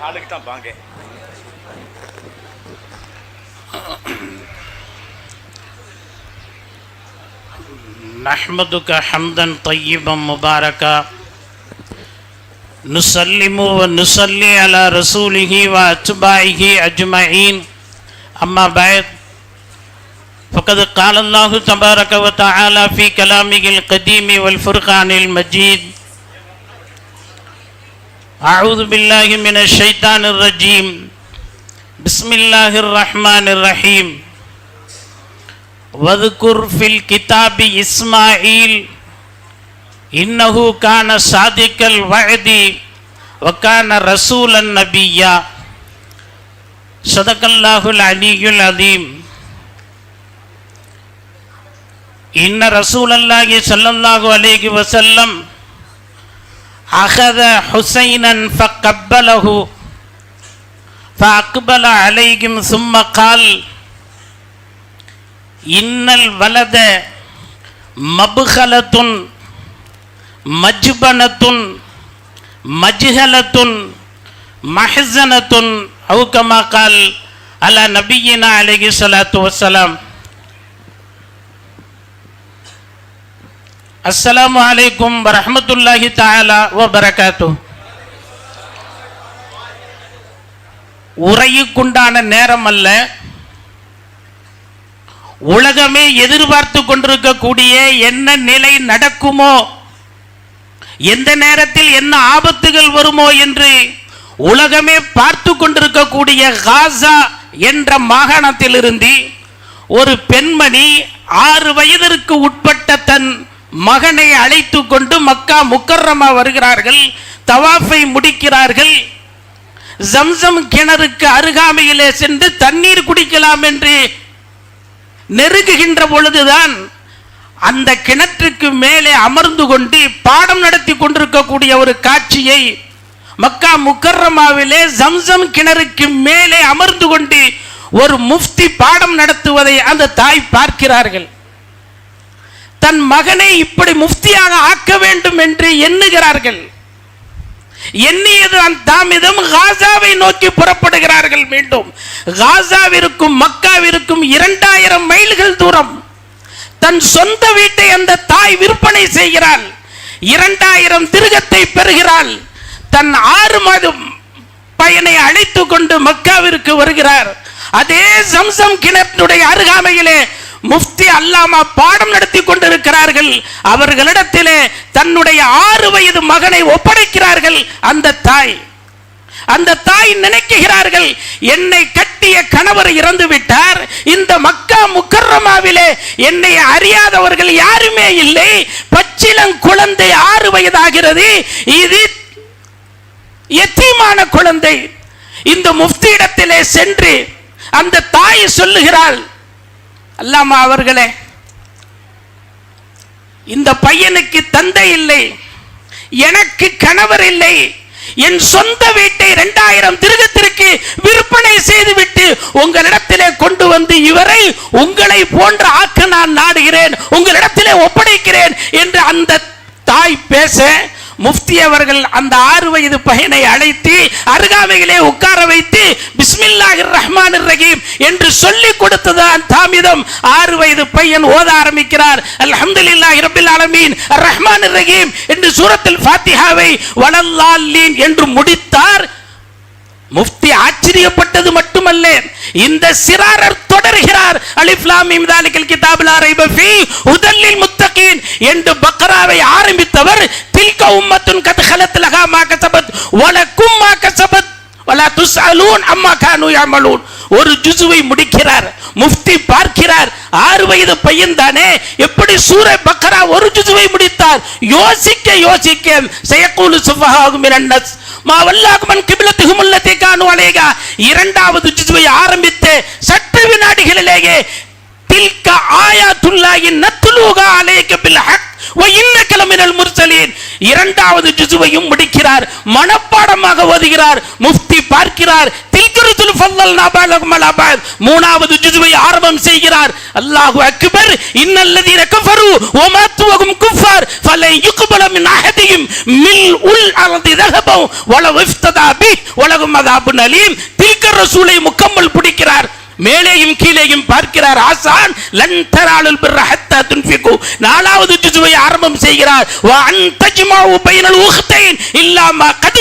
ஹாலுக்கு தான் வாங்க نحمدك حمدا طيبا مباركا نسلم ونصلي على رسوله واتباعه اجمعين اما بعد فقد قال الله تبارك وتعالى في كلامه القديم والفرقان المجيد اعوذ بالله من الشيطان الرجيم بسم الله الرحمن الرحيم واذكر في الكتاب إسماعيل إنه كان صادق الوعد وكان رسولا نبيا صدق الله العلي العظيم إن رسول الله صلى الله عليه وسلم أخذ حسينا فقبله فأقبل عليهم ثم قال إن الولد مبخلة مجبنة مجهلة محزنة أو كما قال على نبينا عليه الصلاة والسلام. அஸ்லாம் வலைக்கும் வரமத்துல்லாஹி தாலா ஓ பரகாத்து உரையுக்குண்டான நேரம் அல்ல. உலகமே எதிர்பார்த்து கொண்டிருக்கக்கூடிய என்ன நிலை நடக்குமோ எந்த நேரத்தில் என்ன ஆபத்துகள் வருமோ என்று உலகமே பார்த்து கொண்டிருக்கக்கூடிய காசா என்ற மாகாணத்திலிருந்து ஒரு பெண்மணி ஆறு வயதிற்கு உட்பட்ட தன் மகனை அழைத்து கொண்டு மக்கா முக்கர்ரமா வருகிறார்கள் தவாஃபை முடிக்கிறார்கள். ஜம்சம் கிணறுக்கு அருகாமையிலே சென்று தண்ணீர் குடிக்கலாம் என்று நெருங்குகின்ற பொழுதுதான் அந்த கிணற்றுக்கு மேலே அமர்ந்து கொண்டு பாடம் நடத்தி கொண்டிருக்கக்கூடிய ஒரு காட்சியை மக்கா முக்கர்ரமாவிலே ஜம்சம் கிணறுக்கு மேலே அமர்ந்து கொண்டு ஒரு முஃப்தி பாடம் நடத்துவதை அந்த தாய் பார்க்கிறார்கள். தன் மகனை இப்படி முஃப்தியாக ஆக்க வேண்டும் என்று எண்ணுகிறார்கள். எண்ணியது தாமிதம் காசாவை நோக்கி புறப்படுகிறார்கள் மீண்டும். காசாவிற்கும் மக்காவிற்கும் இரண்டாயிரம் மைல்கள் தூரம். தன் சொந்த வீட்டை அந்த தாய் விற்பனை செய்கிறாள். இரண்டாயிரம் திருகத்தை பெறுகிறாள். தன் ஆறு மாதம் பையனை அழைத்து கொண்டு மக்காவிற்கு வருகிறார். அதே சம்சம் கிணற்றுடைய அருகாமையிலே முஃப்தி அல்லாமா பாடம் நடத்தி கொண்டிருக்கிறார்கள். அவர்களிடத்திலே தன்னுடைய ஆறு வயது மகனை ஒப்படைக்கிறார்கள் அந்த தாய். அந்த தாய் நினைக்கிறார்கள் என்னை கட்டிய கணவர் இறந்து விட்டார். இந்த மக்கா முக்கர்ரமாவிலே என்னை அறியாதவர்கள் யாருமே இல்லை. பச்சிலங் குழந்தை ஆறு வயதாகிறது. இது எத்தீமான குழந்தை. இந்த முஃப்தியிடத்திலே சென்று அந்த தாய் சொல்லுகிறாள் அல்லாமா அவர்களே இந்த பையனுக்கு தந்தை இல்லை எனக்கு கணவர் இல்லை என் சொந்த வீட்டை இரண்டாயிரம் திருகத்திற்கு விற்பனை செய்துவிட்டு உங்களிடத்திலே கொண்டு வந்து இவரை உங்களை போன்ற ஆக்க நான் நாடுகிறேன் உங்களிடத்திலே ஒப்படைக்கிறேன் என்று அந்த தாய் பேச முஃப்தி அவர்கள் அந்த ஆறு வயது பையனை அழைத்து அருகாமையிலே உட்கார வைத்து பிஸ்மில்லாஹிர் ரஹ்மான் ரஹீம் என்று சொல்லி கொடுத்ததான் தாமிதம். ஆறு வயது பையன் ஓத ஆரம்பிக்கிறார். அல்ஹம்துலில்லாஹி ரப்பில் ஆலமீன் ரஹ்மான் ரஹீம் என்று சூரத்தில் ஃபாத்திஹாவை வளல்லாலீன் என்று முடித்தார். முஃப்தி ஆச்சரியப்பட்டது மட்டுமல்ல இந்த சிறாரர் தொடர்கிறார். அலிஃப் லாம் மீம் தாலிகல் கிதாப் என்று பக்ராவை ஆரம்பித்தவர் தில்க உம்மத்துன் கத் ஹலத் லஹா மா வலக்கும் மா கஸபத் வலா துஸ்அலூன் அம்மா கானு யஅமலூன். ஒரு ஜுசுவை முடிக்கிறார் முஃப்தி பார்க்கிறார் ஆறு வயது பையன் தானே எப்படி சூர பக்கரா ஒரு ஜுசுவை முடித்தார்? யோசிக்க யோசிக்க செயக்கூலு சுஃபஹாகு இரண்டஸ் மா வல்லாகுமன் கிபிலத்துஹும் அல்லதி காணு அலேகா இரண்டாவது ஜுசுவை ஆரம்பித்து சற்று வினாடிகளிலேயே தில்க ஆயாத்துல்லாஹி நத்லூகா அலைக பில் ஹக் வ இன்னக லமினல் முர்சலீன். இரண்டாவது ஜுசுவையும் முடிக்கிறார் மனப்பாடமாக ஓதுகிறார் முஃப்தி பார்க்கிறார். தில்கருத்துல் ஃபல்லல் நாபாலகும் அலாபாத் மூணாவது ஜுசுவை ஆரம்பம் செய்கிறார். அல்லாஹு அக்பர் இன்னல்லதீன கஃபரு வ மாத்துவகும் குஃபார் ஃபலை யுக்பல மின் அஹதியும் மில் உல் அலதி தகபம் வல விஃப்ததா பி வலகும் அதாபு நலீம். தில்க ரசூலை முக்கம்மல் பிடிக்கிறார். மேலேயும் கீழேயும் பார்க்கிறார் ஆசான் லன் தராலுல் பிர்ர ஹத்தா துன்ஃபிகு. நாலாவது ஜுசுவை ஆரம்பம் செய்கிறார். வ அன்தஜ்மாவு பைனல் உஹ்தைன் இல்லா மா கத்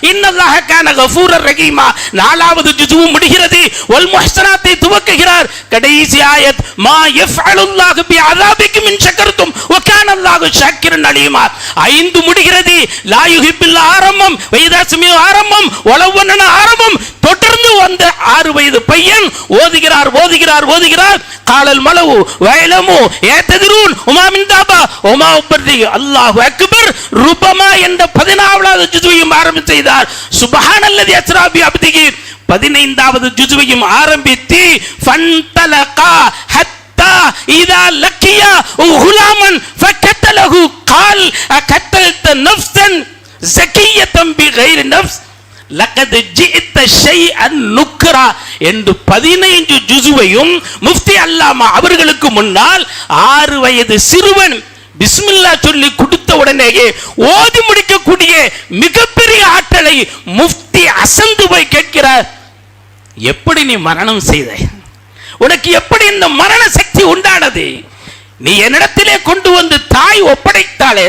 இன்னல்லாஹ கான கஃபூரர் ரஹீமா. நாலாவது ஜுசுவு முடிகிறது. வல் முஹ்ஸனாத்தை துவக்குகிறார். கடைசி ஆயத். மா யஃஅலுல்லாஹு பி அஸாபிக்கும் இன் ஷக்கர்தும் வ கான அல்லாஹு ஷாக்கிரன் அலீமா. ஐந்து முடிகிறது. லா யுஹிப்பில் ஆரம்பம். வைதாசுமி ஆரம்பம். வலவண்ணன ஆரம்பம். தொடர்ந்து வந்த ஆறு வயது பையன் ஓதுகிறார் ஓதுகிறார். காலல் மலவு வயலமு ஏத்ததிரூன் உமா மின்தாபா உமா உப்பர்தி அல்லாஹு அக்பர் ரூபமா என்ற பதினாவதாவது ஜுதுவையும் ஆரம்பி செய்தார். சுபஹான் அல்லது அஸ்ராபி அப்திகி பதினைந்தாவது ஜுதுவையும் ஆரம்பித்து ஃபன்தலகா ஹத்தா இதா லக்கியா குலாமன் ஃபக்கத்தலகு கால் அகத்தல்த நஃப்ஸன் ஜக்கியத்தம் பிகைரி நஃப்ஸ். லக்கது ஜிஇத்த ஷைஅன் நுக்ரா. என்று பதினைந்து ஜுசுவையும் முஃப்தி அல்லாமா அவர்களுக்கு முன்னால் ஆறு வயது சிறுவன் பிஸ்மில்லா சொல்லி கொடுத்த உடனேயே ஓதி முடிக்கக்கூடிய மிகப்பெரிய ஆற்றலை முஃப்தி அசந்து போய் கேட்கிறார். எப்படி நீ மரணம் செய்த? உனக்கு எப்படி இந்த மரண சக்தி உண்டானது? நீ என்னிடத்திலே கொண்டு வந்து தாய் ஒப்படைத்தாளே?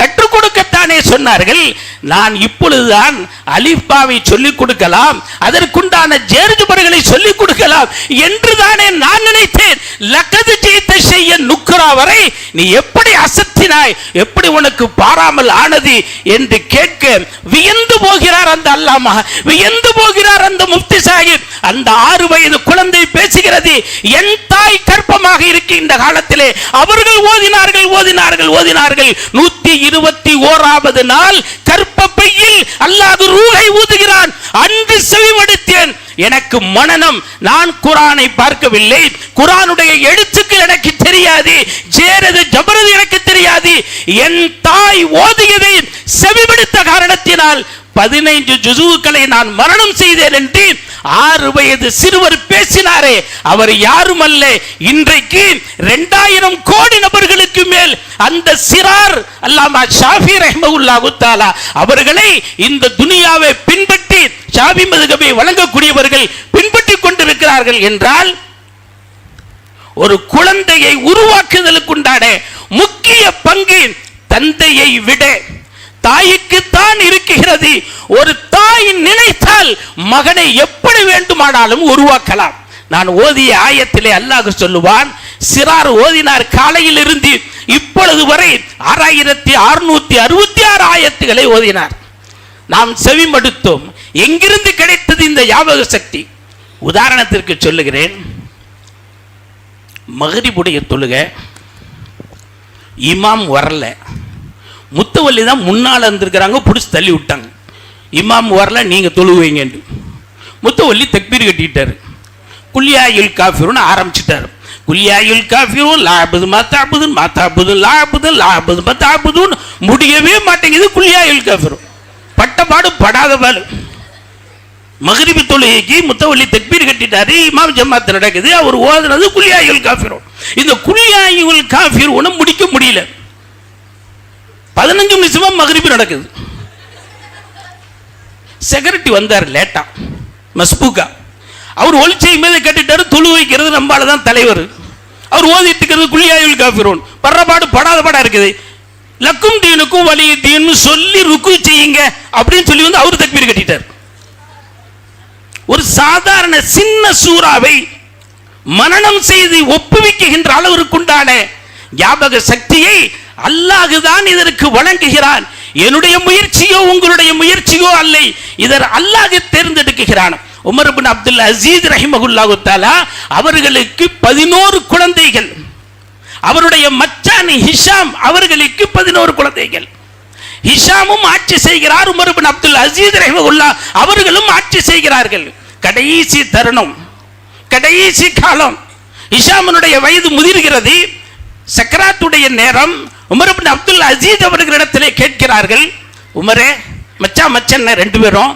கற்றுக் கொடுக்கத்தானே சொன்னார்கள். நான் இப்பொழுதுதான் அலிஃபாவை சொல்லிக் கொடுக்கலாம் அதற்குண்டான ஜேர்ஜுபர்களை சொல்லிக் கொடுக்கலாம் என்று தானே நான் நினைத்தேன். லக்கது ஜெயித்த செய்ய நுக்குரா வரை நீ எப்படி அசத்தினாய் எப்படி உனக்கு பாராமல் ஆனது என்று கேட்க வியந்து போகிறார் அந்த அல்லாமா வியந்து போகிறார் அந்த முப்தி சாஹிப். அந்த ஆறு வயது குழந்தை பேசுகிறது என் தாய் கற்பமாக இருக்கின்ற காலத்திலே அவர்கள் ஓதினார்கள் ஓதினார்கள் ஓதினார்கள். நூத்தி இருபத்தி ஓராவது நாள் கற்பப்பையில் அல்லாது ரூகை ஊதுகிறான். அன்று செவிமடுத்தேன். எனக்கு மனநம் நான் குரானை பார்க்கவில்லை. குரானுடைய எழுத்துக்கள் எனக்கு தெரியாது. ஜேரது ஜபரது எனக்கு தெரியாது. என் தாய் ஓதியதை செவிமடுத்த காரணத்தினால் பதினைந்து ஜுசுக்களை நான் மரணம் செய்தேன் என்று ஆறு வயது சிறுவர் பேசினாரே. அவர் யாரும் அல்ல இன்றைக்கு இரண்டாயிரம் கோடி நபர்கள் அதற்கு மேல் அந்த சிறார் அல்லாமா ஷாஃபி ரஹ்மகுல்லா தஆலா அவர்களை இந்த துனியாவை பின்பற்றி ஷாஃபி மதுகபை வழங்கக்கூடியவர்கள் பின்பற்றி கொண்டிருக்கிறார்கள் என்றால் ஒரு குழந்தையை உருவாக்குதலுக்குண்டான முக்கிய பங்கு தந்தையை விட தாய்க்குத்தான் இருக்கிறது. ஒரு தாய் நினைத்தால் மகனை எப்படி வேண்டுமானாலும் உருவாக்கலாம். நான் ஓதிய ஆயத்திலே அல்லாஹ் சொல்லுவான் சிறார் ஓதினார். காலையில் இருந்து இப்பொழுது வரை ஆறாயிரத்தி அறுநூத்தி அறுபத்தி ஆறு ஆயத்துகளை ஓதினார். நாம் செவிமடுத்தோம். எங்கிருந்து கிடைத்தது இந்த ஞாபக சக்தி? உதாரணத்திற்கு சொல்லுகிறேன். மகரிபுடைய தொழுக. இமாம் வரல. முத்துவல்லி தான் முன்னால் இருந்திருக்கிறாங்க பிடிச்சி தள்ளி விட்டாங்க. இமாம் வரல நீங்கள் தொழுவீங்கன்னு. முத்துவல்லி தக்பீர் கட்டிட்டாரு. குல்லியாயில் காஃபிருன்னு ஆரம்பிச்சிட்டாரு. குல்யாயுல் காஃபிரும் லாபுது மத்தாபுதுன் மத்தாபுது லாபுது லாபுது மத்தாபுதுன்னு முடியவே மாட்டேங்குது குல்யாயுல் காஃபிரும் பட்ட பாடு படாத பாடு. மகரிபி தொழுகைக்கு முத்தவள்ளி தக்பீர் கட்டிட்டாரு இமாம் ஜமாத் நடக்குது அவர் ஓதுனது குல்யாயுல் காஃபிரும் இந்த குல்யாயுல் காஃபிர் ஒன்றும் முடிக்க முடியல. பதினஞ்சு நிமிஷமாக மகரிபி நடக்குது. செக்ரட்டரி வந்தார் லேட்டா. மஸ்பூக்கா அவர் ஒளிச்சை மீது கட்டிட்டாரு தொழு வைக்கிறது நம்மால தான் தலைவர். அவர் ஓதிட்டு இருக்கிறது குளியாயுல் காஃபிரோன். படுறபாடு படாத பாடா இருக்குது. லக்கும் தீனுக்கும் வலிய தீன்னு சொல்லி ருக்கு செய்யுங்க அப்படின்னு சொல்லி வந்து அவர் தக்பீர் கட்டிட்டார். ஒரு சாதாரண சின்ன சூறாவை மனனம் செய்து ஒப்புவிக்குகின்ற அளவிற்குண்டான ஞாபக சக்தியை அல்லாஹ் தான் இதற்கு வழங்குகிறான். என்னுடைய முயற்சியோ உங்களுடைய முயற்சியோ அல்ல. இதர் அல்லாஹ் தேர்ந்தெடுக்கிறான் உமர்பின் அப்துல் அசீஸ் ரஹிமகுல்லாஹு தாலா அவர்களுக்கு பதினோரு குழந்தைகள். அவருடைய மச்சான் ஹிஷாம் அவர்களுக்கு பதினோரு குழந்தைகள். ஹிஷாமும் ஆட்சி செய்கிறார் உமர்பின் அப்துல் அசீஸ் ரஹிமகுல்லா அவர்களும் ஆட்சி செய்கிறார்கள். கடைசி தருணம் கடைசி காலம். ஹிஷாமனுடைய வயது முதிர்கிறது. சக்கராத்துடைய நேரம் உமர்பின் அப்துல் அசீஸ் அவர்களிடத்திலே கேட்கிறார்கள் உமரே மச்சா மச்சன் ரெண்டு பேரும்?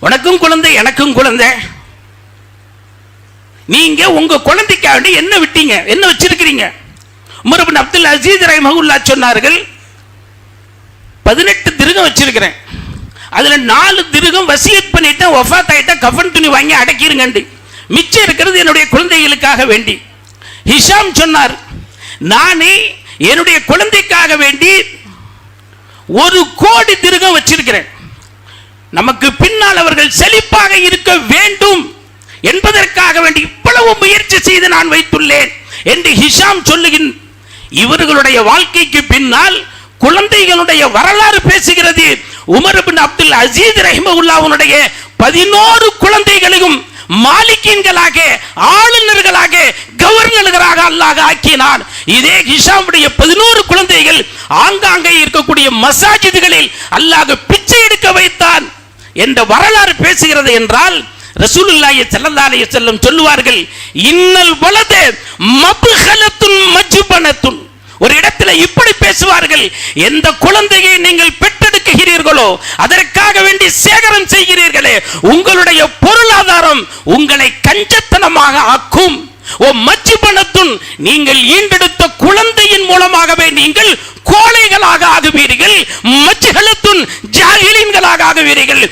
உனக்கும் குழந்தை எனக்கும் குழந்தை. நீங்க உங்க குழந்தைக்காண்டி என்ன விட்டீங்க? என்ன வச்சிருக்கிறீங்க? உமர் அப்துல் அப்துல் அசீஸ் ரஹிமகுல்லா சொன்னார்கள் பதினெட்டு திருகம் வச்சிருக்கிறேன். அதுல நாலு திருகம் வசியத் பண்ணிட்டேன் ஒஃபாத் ஆயிட்டேன் கஃன் துணி வாங்கி அடக்கிருங்கண்டு மிச்சம் இருக்கிறது என்னுடைய குழந்தைகளுக்காக வேண்டி. ஹிஷாம் சொன்னார் நானே என்னுடைய குழந்தைக்காக வேண்டி ஒரு கோடி திருகம் வச்சிருக்கிறேன். நமக்கு பின்னால் அவர்கள் செழிப்பாக இருக்க வேண்டும் என்பதற்காக வேண்டி இவ்வளவு முயற்சி செய்து நான் வைத்துள்ளேன் என்று ஹிஷாம் சொல்லுகின் இவர்களுடைய வாழ்க்கைக்கு பின்னால் குழந்தைகளுடைய வரலாறு பேசுகிறது. உமர் பின் அப்துல் அசீத் ரஹிமவுல்லாவுடைய பதினோரு குழந்தைகளையும் மாலிக்கீன்களாக ஆளுநர்களாக கவர்னர்களாக அல்லாஹ் ஆக்கினான். இதே ஹிஷாமுடைய பதினோரு குழந்தைகள் ஆங்காங்கே இருக்கக்கூடிய மசாஜிதுகளில் அல்லாஹ் பிச்சை எடுக்க வைத்தான். என்ற வரலாறு பேசுகிறது என்றால் ரசூலுல்லாஹி ஸல்லல்லாஹு அலைஹி வஸல்லம் சொல்லுவார்கள் இன்னல் வலது மப்ஹலத்துன் மஜ்பனத்துன். ஒரு இடத்துல இப்படி பேசுவார்கள் எந்த குழந்தையை நீங்கள் பெற்றெடுக்கிறீர்களோ அதற்காக வேண்டி சேகரம் செய்கிறீர்களே உங்களுடைய பொருளாதாரம் உங்களை கஞ்சத்தனமாக ஆக்கும். ஓ மஜ்பனத்துன் நீங்கள் ஈண்டெடுத்த குழந்தையின் மூலமாகவே நீங்கள் கோழைகளாக ஆகுவீர்கள் மஜ்ஹலத்துன் ஜாகிலீன்களாக ஆகுவீர்கள்.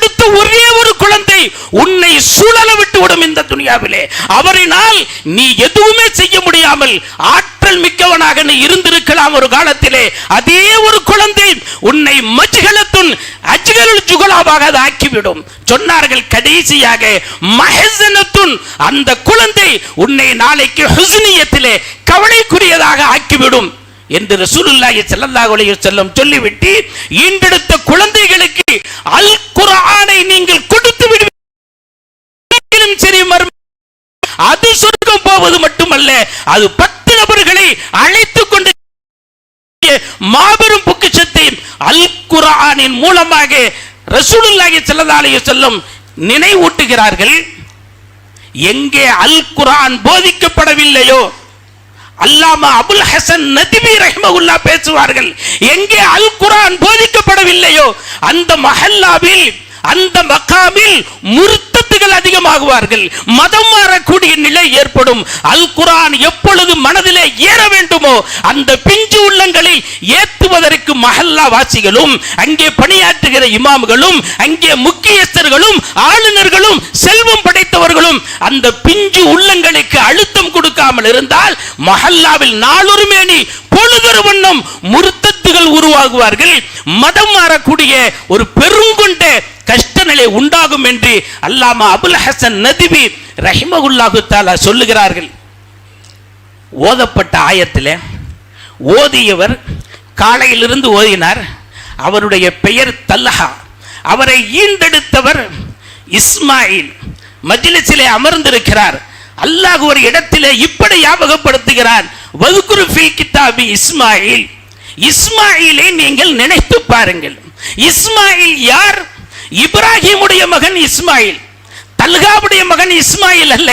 பெற்றெடுத்த ஒரே ஒரு குழந்தை உன்னை சுழல விட்டு விடும் இந்த துணியாவிலே அவரினால் நீ எதுவுமே செய்ய முடியாமல் ஆற்றல் மிக்கவனாக நீ இருந்திருக்கலாம் ஒரு காலத்திலே. அதே ஒரு குழந்தை உன்னை மஜ்ஹலத்துன் அஜ்கலுல் ஜுகலாவாக அது ஆக்கிவிடும். சொன்னார்கள் கடைசியாக மஹசனத்துன் அந்த குழந்தை உன்னை நாளைக்கு ஹுஸ்னியத்திலே கவலைக்குரியதாக ஆக்கிவிடும். என்று ரசூலுல்லாஹி ஸல்லல்லாஹு அலைஹி வஸல்லம் சொல்லிவிட்டு ஈண்டெடுத்த குழந்தைகளுக்கு அல் குர்ஆனை நீங்கள் கொடுத்து விடுவீர்கள். சரி மர்ம அது சொர்க்கம் போவது மட்டுமல்ல அது பத்து நபர்களை அழைத்துக் கொண்டு மாபெரும் பொக்கிஷத்தை அல் குர்ஆனின் மூலமாக ரசூலுல்லாஹி ஸல்லல்லாஹு அலைஹி வஸல்லம் நினைவூட்டுகிறார்கள். எங்கே அல் குர்ஆன் போதிக்கப்படவில்லையோ அல்லாமா அபுல் ஹசன் நதிபி ரஹ்மகுல்லா பேசுவார்கள் எங்கே அல் குரான் போதிக்கப்படவில்லையோ அந்த மஹல்லாவில் அந்த மக்காமில் விபத்துகள் அதிகமாகுவார்கள். மதம் மாறக்கூடிய நிலை ஏற்படும். அல் குர்ஆன் எப்பொழுது மனதிலே ஏற வேண்டுமோ அந்த பிஞ்சு உள்ளங்களை ஏற்றுவதற்கு மஹல்லா வாசிகளும் அங்கே பணியாற்றுகிற இமாம்களும் அங்கே முக்கியஸ்தர்களும் ஆளுநர்களும் செல்வம் படைத்தவர்களும் அந்த பிஞ்சு உள்ளங்களுக்கு அழுத்தம் கொடுக்காமல் இருந்தால் மஹல்லாவில் நாளொரு மேனி பொழுதொரு வண்ணம் முருத்தத்துகள் உருவாகுவார்கள். மதம் மாறக்கூடிய ஒரு பெருங்கொண்ட கஷ்ட நிலை உண்டாகும் என்று அல்லாமா அபுல் ஹசன் நதிபி ரஹிமகுல்லாஹு தாலா சொல்லுகிறார்கள். ஓதப்பட்ட ஆயத்தில் ஓதியவர் காலையிலிருந்து ஓதினார். அவருடைய பெயர் தல்லஹா அவரை ஈண்டெடுத்தவர் இஸ்மாயில். மஜ்லிஸிலே அமர்ந்திருக்கிறார். அல்லாஹ் ஒரு இடத்திலே இப்படி ஞாபகப்படுத்துகிறார். வதுகுரு ஃபில் கிதாபி இஸ்மாயில். இஸ்மாயிலை நீங்கள் நினைத்து பாருங்கள். இஸ்மாயில் யார்? இப்ராஹிமுடைய மகன் இஸ்மாயில். தல்காவுடைய மகன் இஸ்மாயில் அல்ல.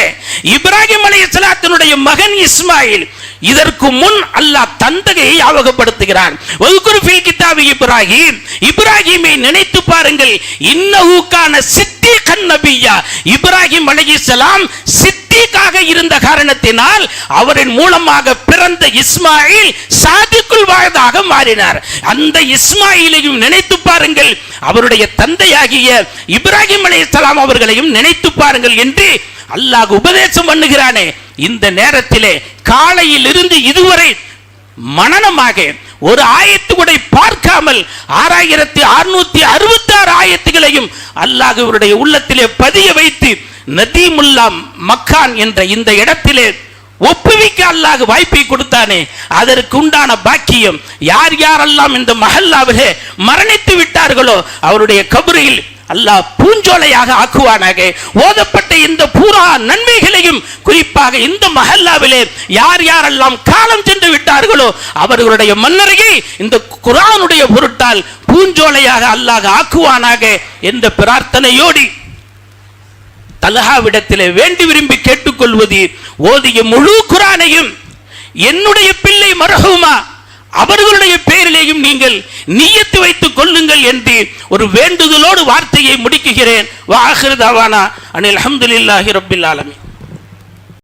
இப்ராஹிம் அலைஹிஸ்ஸலாத்தினுடைய மகன் இஸ்மாயில். இதற்கு முன் அல்லாஹ் தந்தகையை ஞாபகப்படுத்துகிறார் வதுகுரு ஃபில் இப்ராஹிம் இப்ராஹிமை நினைத்து பாருங்கள். இன்னஹுக்கான சித்திகன் நபியா. இப்ராஹிம் அலைஹிஸ்ஸலாம் சித்திகாக இருந்த காரணத்தினால் அவரின் மூலமாக பிறந்த இஸ்மாயில் சாதிக்குள் வாழ்தாக மாறினார். அந்த இஸ்மாயிலையும் நினைத்து பாருங்கள். அவருடைய தந்தையாகிய இப்ராஹிம் அலைஹிஸ்ஸலாம் அவர்களையும் நினைத்து பாருங்கள் என்று அல்லாஹ் உபதேசம் பண்ணுகிறானே. இந்த நேரத்திலே காலையில் இருந்து இதுவரை மனநமாக ஒரு ஆயத்து கூட பார்க்காமல் ஆறாயிரத்தி அறுநூத்தி அறுபத்தி ஆறு ஆயத்துகளையும் அல்லாஹ் இவருடைய உள்ளத்திலே பதிய வைத்து நதீமுல்லா மக்கான் என்ற இந்த இடத்திலே ஒப்புவிக்க அல்லாஹ் வாய்ப்பை கொடுத்தானே. அதற்கு உண்டான பாக்கியம் யார் யாரெல்லாம் இந்த மஹல்லாவிலே மரணித்து விட்டார்களோ அவருடைய கபரில் அல்லாஹ் பூஞ்சோலையாக ஆக்குவானாக. ஓதப்பட்ட இந்த பூரா நன்மைகளையும் குறிப்பாக இந்த மஹல்லாவிலே யார் யாரெல்லாம் காலம் சென்று விட்டார்களோ அவர்களுடைய மன்னரையை இந்த குரானுடைய பொருட்டால் பூஞ்சோலையாக அல்லாஹ் ஆக்குவானாக என்ற பிரார்த்தனையோடி தலஹாவிடத்திலே வேண்டி விரும்பி கேட்டுக்கொள்வது ஓதிய முழு குரானையும் என்னுடைய பிள்ளை மரகுமா அவர்களுடைய பெயரிலேயும் நீங்கள் நீயத்து வைத்துக் கொள்ளுங்கள் என்று ஒரு வேண்டுதலோடு வார்த்தையை முடிக்குகிறேன். வாஹிருதாவானா அனில் அஹமதுல்லாஹி ரபில் ஆலமின்.